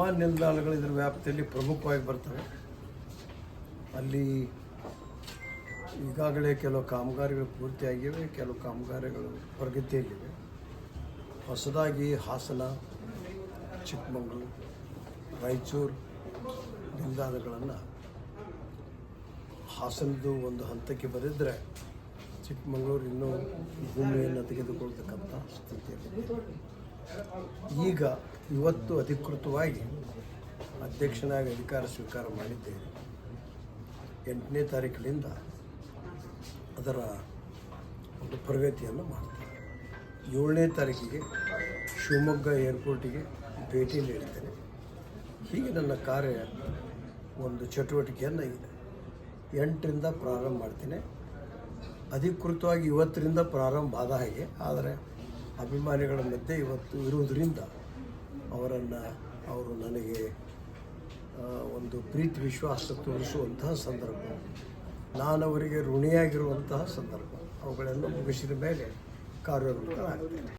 ವಿಮಾನ ನಿಲ್ದಾಣಗಳು ಇದರ ವ್ಯಾಪ್ತಿಯಲ್ಲಿ ಪ್ರಮುಖವಾಗಿ ಬರ್ತವೆ. ಅಲ್ಲಿ ಈಗಾಗಲೇ ಕೆಲವು ಕಾಮಗಾರಿಗಳು ಪೂರ್ತಿಯಾಗಿವೆ, ಕೆಲವು ಕಾಮಗಾರಿಗಳು ಪ್ರಗತಿಯಲ್ಲಿವೆ ಹೊಸದಾಗಿ ಹಾಸನ, ಚಿಕ್ಕಮಗಳೂರು, ರಾಯಚೂರು ನಿಲ್ದಾಣಗಳನ್ನು ಹಾಸನದ್ದು ಒಂದು ಹಂತಕ್ಕೆ ಬರೆದರೆ ಚಿಕ್ಕಮಗಳೂರು ಇನ್ನೂ ಭೂಮಿಯನ್ನು ತೆಗೆದುಕೊಳ್ತಕ್ಕಂಥ ಸ್ಥಿತಿಯಲ್ಲಿ ಈಗ ಇವತ್ತು ಅಧಿಕೃತವಾಗಿ ಅಧ್ಯಕ್ಷನಾಗಿ ಅಧಿಕಾರ ಸ್ವೀಕಾರ ಮಾಡಿದ್ದೇನೆ. ಎಂಟನೇ ತಾರೀಕಿನಿಂದ ಅದರ ಒಂದು ಪ್ರಗತಿಯನ್ನು ಮಾಡ್ತೇನೆ. ಏಳನೇ ತಾರೀಕಿಗೆ ಶಿವಮೊಗ್ಗ ಏರ್ಪೋರ್ಟಿಗೆ ಭೇಟಿ ನೀಡಿದ್ದೇನೆ. ಹೀಗೆ ನನ್ನ ಕಾರ್ಯ ಒಂದು ಚಟುವಟಿಕೆಯನ್ನು ಎಂಟರಿಂದ ಪ್ರಾರಂಭ ಮಾಡ್ತೇನೆ. ಅಧಿಕೃತವಾಗಿ ಇವತ್ತರಿಂದ ಪ್ರಾರಂಭ ಆದ ಹಾಗೆ, ಆದರೆ ಅಭಿಮಾನಿಗಳ ಮಧ್ಯೆ ಇವತ್ತು ಇರುವುದರಿಂದ ಅವರನ್ನು ಅವರು ನನಗೆ ಒಂದು ಪ್ರೀತಿ ವಿಶ್ವಾಸ ತೋರಿಸುವಂತಹ ಸಂದರ್ಭ. ನಾನು ಅವರಿಗೆ ಋಣಿಯಾಗಿರುವಂತಹ ಸಂದರ್ಭ. ಅವುಗಳನ್ನು ಮುಗಿಸಿದ ಮೇಲೆ ಕಾರ್ಯೋನ್ಮುಖರಾಗ್ತೇನೆ